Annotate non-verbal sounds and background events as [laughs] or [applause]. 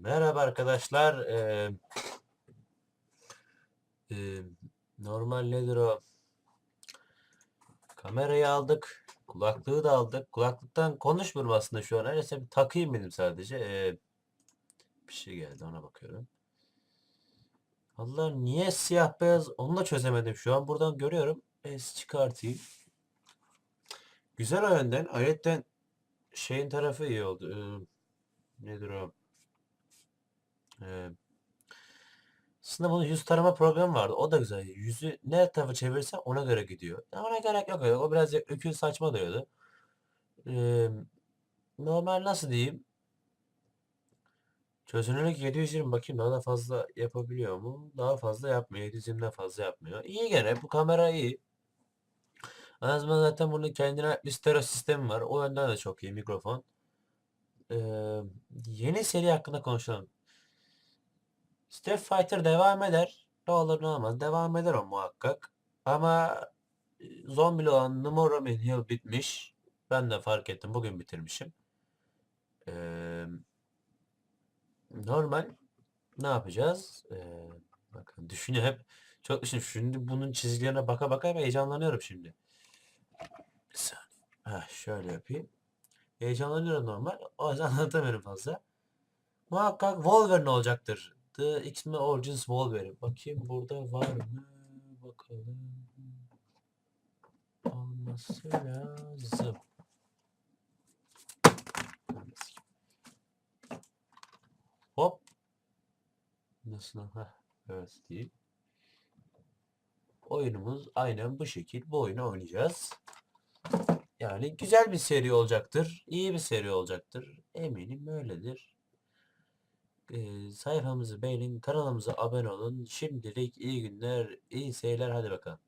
Merhaba arkadaşlar. Ee, e, normal nedir o? Kamerayı aldık. Kulaklığı da aldık. Kulaklıktan konuşmuyorum aslında şu an. Öyleyse bir takayım dedim sadece. Ee, bir şey geldi ona bakıyorum. Allah niye siyah beyaz onu da çözemedim şu an. Buradan görüyorum. Es çıkartayım. Güzel o yönden. Ayetten şeyin tarafı iyi oldu. Ee, nedir o? Ee, aslında bunun yüz tarama programı vardı. O da güzel. Yüzü ne tarafa çevirirsen ona göre gidiyor. Ona gerek yok. O biraz öküz saçma duruyordu. Ee, normal nasıl diyeyim? Çözünürlük 720 bakayım daha da fazla yapabiliyor mu? Daha fazla yapmıyor. 720'den fazla yapmıyor. İyi gene bu kamera iyi. En azından zaten bunun kendine bir stereo sistemi var. O yönden de çok iyi mikrofon. Ee, yeni seri hakkında konuşalım. Street Fighter devam eder. Ne olur ne olmaz. Devam eder o muhakkak. Ama e, zombili olan Numero Hill bitmiş. Ben de fark ettim. Bugün bitirmişim. Ee, normal. Ne yapacağız? Ee, bakın düşünüyor hep. Çok düşün. Şimdi bunun çizgilerine baka baka heyecanlanıyorum şimdi. Bir saniye. Heh, şöyle yapayım. Heyecanlanıyorum normal. O yüzden [laughs] anlatamıyorum fazla. Muhakkak Wolverine olacaktır. The X-Men Origins Wolverine. Bakayım burada var mı? Bakalım. Olması lazım. Nasıl? Heh, evet değil. Oyunumuz aynen bu şekil. Bu oyunu oynayacağız. Yani güzel bir seri olacaktır. İyi bir seri olacaktır. Eminim öyledir. Ee, sayfamızı beğenin, kanalımıza abone olun. Şimdilik iyi günler, iyi seyirler. Hadi bakalım.